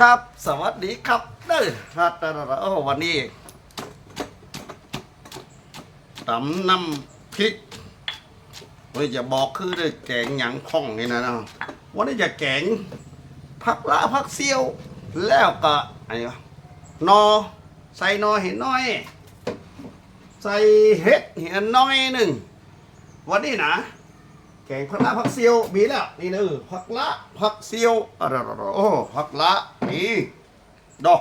ครับ สวัสดีครับเด้อครับโอ้วันนี้ตำน้ำพริกเฮ้ยจะบอกคือได้แกงหยังพ่องนี่นะเนาะวันนี้จะแกงผักละผักเซียว แล้วก็อะไรวะนอ ใส่นอเห็นน้อย ใส่เห็ดเห็นน้อยหนึ่งวันนี้นะแกงผักละผักเซียวมีแล้วนี่เด้อผักละผักเซียวอะไรโอ้ผักละ นี่ ดอก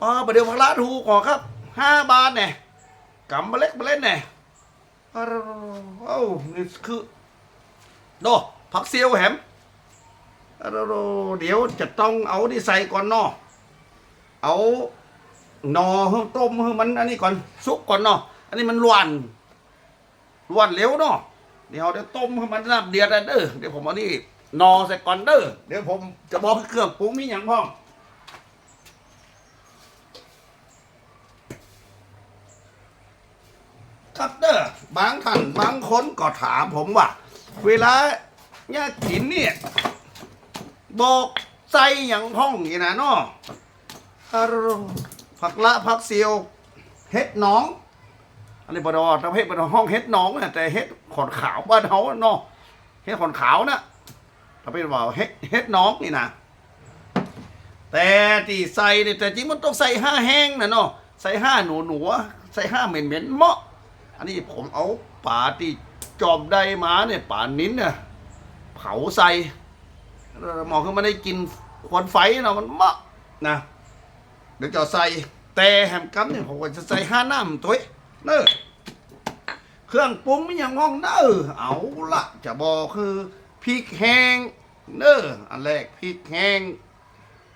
อ๋อประเดี๋ยวผักละถูกกว่าครับห้าบาทเนี่ยกำมาเล็กมาเล่นเนี่ยอะไรโอ้นี่คือดอกผักเซียวแหมอะไรเดี๋ยวจะต้องเอาที่ใส่ก่อนเนาะเอาหนอให้ต้มให้มันอันนี้ก่อนสุกก่อนเนาะอันนี้มันหวนหวนเร็วเนาะเดี๋ยวเดี๋ยวต้มให้มันน้ำเดือดนะเด้อเดี๋ยวผมเอานี่ นอใส่ก่อนเด้อเดี๋ยวผมจะบอกเครื่องปรุงมีอย่างพ้องครับเด้อบางท่านบางคนก็ถามผมว่า เวลาเนี่ยกินเนี่ยบอกใส่อย่างพ้องอย่างนะเนาะอ่าผักละผักเซียวเฮ็ดหน้อง อันนี้บดอประเภทบดอห้องเฮ็ดหน้องนะแต่เฮ็ดขอนขาวบ้านเฮาเนาะเฮ็ดขอนขาวนะ ประเภทว่าเฮ็ดเฮ็ดน้องนี่นะแต่ที่ใส่เนี่ยแต่จริงมันต้องใส่ห้าแห้งนะเนาะใส่ห้าหนูหนูใส่ห้าเหม็นเหม็นเหมาะ อันนี้ผมเอาป่าที่จอบได้มาเนี่ยป่านิ้นเนี่ยเผาใส่หมอคือมันได้กินควันไฟเนาะมันเหมาะนะเดี๋ยวจะใส่แต่แฮมกัมเนี่ยผมก็จะใส่ห้าน้ำตัวเองเนอเครื่องปรุงไม่ยังงองเนอเอาละจะบอกคือ พริกแห้งเนออันแรกพริกแห้ง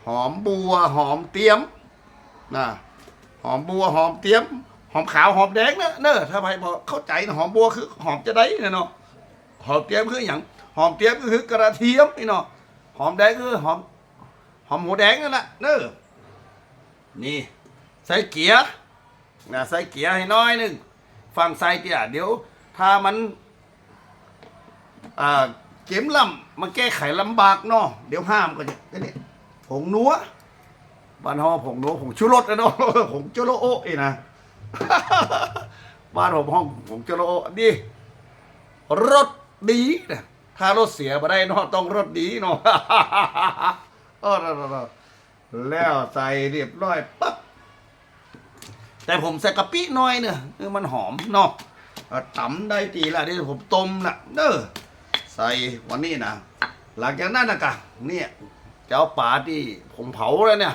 หอมบัวหอมเตรียมนะหอมบัวหอมเตรียม หอมขาวหอมแดงเนอะเนอถ้าใครพอเข้าใจนะหอมบัวคือหอมจะได้นะเนาะหอมเตรียมคืออย่างหอมเตรียมก็คือกระเทียมนี่เนาะหอมแดงคือหอมหอมหัวแดงนั่นแหละเนอนี่ใส่เกียร์นะใส่เกียร์ให้น้อยหนึ่งฟังใส่เกียเดี๋ยวถ้ามันอ่า เข็มลำมันแก้ไขลำบากเนาะเดี๋ยวห้ามก็จะเนี่ยผงนัวบ้านฮอผงนัวผงชูรสนะเนาะผงชูรสโอ้ยนะบ้านผมห้องผงชูรสโอดีรสดีนะถ้ารถเสียมาได้เนาะต้องรสดีเนาะเออแล้วใส่เรียบร้อยปั๊บแต่ผมใส่กะปิน้อยเนี่ยมันหอมเนาะตำได้ตีละเดี๋ยวผมต้มละเด้อ ใส่วันนี้นะหลังจากนั้นนะกะเนี่ยจะเอาปลาที่ผมเผาแล้วเนี่ย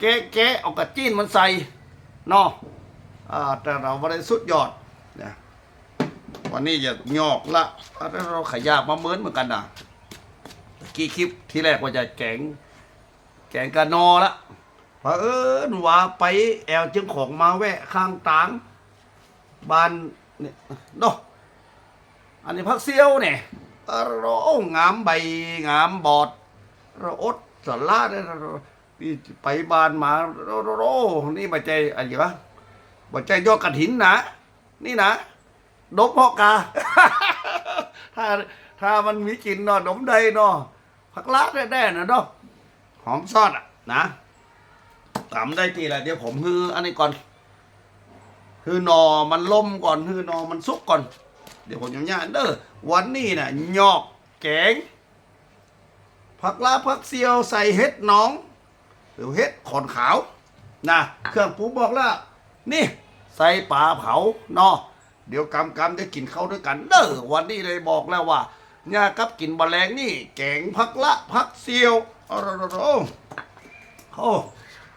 แกะแกะเอากระจิ้นมันใส่เนาะอ่าแต่เราไม่ได้สุดยอดนะวันนี้จะงอกละแล้วเราขยาบมาเมือนเหมือนกันนะกี่คลิปที่แรกว่าจะแกง แกงกะนอละพอเออว่าไปแอลจึงของมาแวะข้างตางบ้านเนี่ยเนาะอันนี้พักเซียวเนี่ย เรางามใบงามบอดเราอดสลาดนี่ไปบานมาเรรนี่มาใจอะไรวะมาใจยอดกระถินนะนี่นะดมพอกา ถ้าถ้ามันมีกลินเนาะดมได้เนาะผักลาดแน่ๆนะเนาะหอมซอดอะนะทำได้ทีละเดี๋ยวผมฮืออันนี้ก่อนฮือนอมันล่มก่อนฮือนอมันสุกก่อน ดี๋ยวผมจะย่างเด้อวันนี้น่ะหยอกแกงผักลาผักเซียวใส่เห็ดหน้อง หรือเห็ดขอนขาวนะเครื่องปรุงบอกแล้ว นี่ ใส่ปลาเผาเนาะเดี๋ยวกำกำจะกินเข้าวด้วยกันเด้อวันนี้เลยบอกแล้วว่าเนี่ยกับกินบะแรงนี่แกงผักละผักเซียวโอ้โหโอ้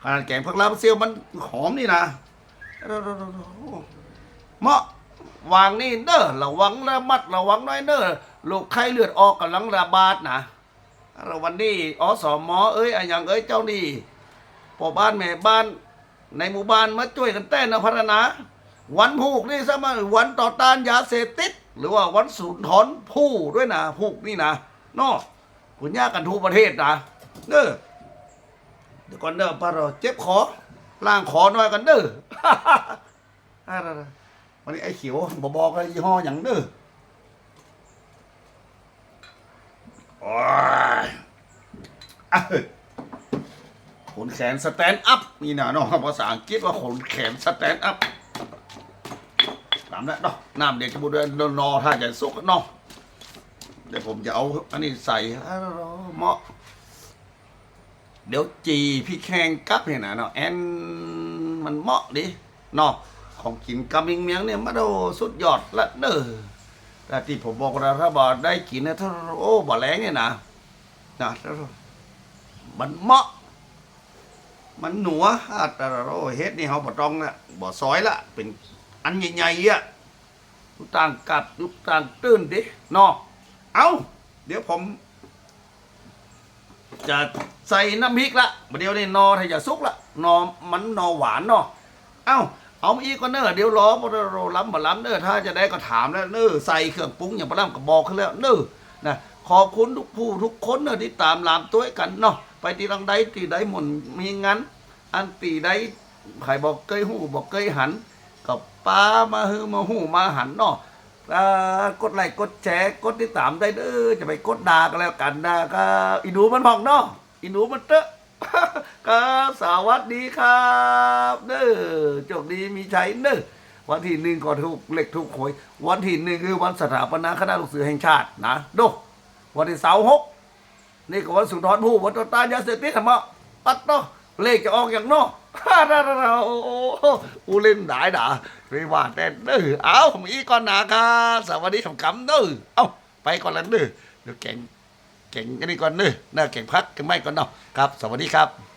ขนาดแกงผักลาบเซียวมันหอมนี่นะเหมาะ วางนี่เด้อระวังระมัดระวังน้อยเด้อลูกไข้เลือดออกกำลังระบาดนะระวันนี้อสมอเอ้ยอะอย่างเอ้ยเจ้านี่พ่อบ้านแม่บ้านในหมู่บ้านมาช่วยกันแต้นะพัฒนา วันผูกนี่ซะมาวันต่อต้านยาเสพติด หรือว่าวันสูญถอนผู้ด้วยนะผูกนี่นะนอะคุณย่ากันทุกประเทศนะเด้อเดี๋ยวก่อนเด้อป้าเราเจ็บคอล่างคอหน่อยกันเด้อ วันนี้ไอ้เขียวบอบอกเลยยี่ห้ออย่างเด้อโอ้ยอะขนแขนสแตนด์อัพนี่นะเนาะภาษาอังกฤษว่าขนแขนสแตนด์อัพตามนั้นเนาะน้ำเด็กจะบูดนอถ้าจะสุกเนาะเดี๋ยวผมจะเอาอันนี้ใส่เหมาะ เดี๋ยวจีพี่แข้งกับเนี่ยนะเนาะแอนมันเหมาะดิเนาะ ของกินกำมิงเมียงเนี่ยมาโดสุดยอดละเด้อแต่ที่ผมบอกนะถ้าบอกได้กินนะถ้าโอ้บ่แรงเนี่ยนะนะมันเหมาะ มันหนัวอะแต่โอ้เฮ็ดนี่เขาบ่ต้องละบ่ซอยละเป็นอันใหญ่ๆอะลูกต่างกัดลูกต่างตื้นดิเนาะเอาเดี๋ยวผม จะใส่น้ำพริกละเดี๋ยวนี่นอถ้าจะสุกละนอมันนอหวานเนาะเอ้า เอามาอีกก็เนอเดี๋ยวรอบ่ได้รล้ำบ่ล้ำเนอถ้าจะได้ก็ถามแล้วเนอใส่เครื่องปรุงอย่างบ่ล้ำก็บอกขึ้นแล้วเนอนะขอบคุณทุกผู้ทุกคนเนอที่ตามลามตัวกันเนาะไปที่รังใดที่ใดหมนมีงั้น อันตีใดใครบอกเคยหูบอกเคยหันกับป้ามาฮือมาหูมาหันเนาะกดไลค์กดแชร์กดติดตามได้เด้อจะไปกดด่าก็แล้วกันนะก็อีหนูมันหอกเนาะอีหนูมันเตอะ ครับสวัสดีครับเด้อโชคดีมีชัยเด้อวันที่หนึ่งก็ถูกเหลขถูกหวย วันที่หนึ่งคือวันสถาปนาคณะลูกเสือแห่งชาตินะดูวันที่เสาร์หกนี่ก็วันสุนทรภู่วันต่อต้านยาเสพติดธรรมะปัดเนาะเลขจะออกอย่างนาะฮ่าฮ่าฮ่าโอ้โหอูเล่นได้ด่าไม่ว่าแต่เด้อเอาผมอีก่อนนะครับสวัสดีคำคำเด้อเอาไปก่อนแล้วเด้อเดี๋ยวแก่ง เก่งอันนี้ก่อนเด้อน่าเก่งพักกันไม่ก่อนเนาะครับ สวัสดีครับ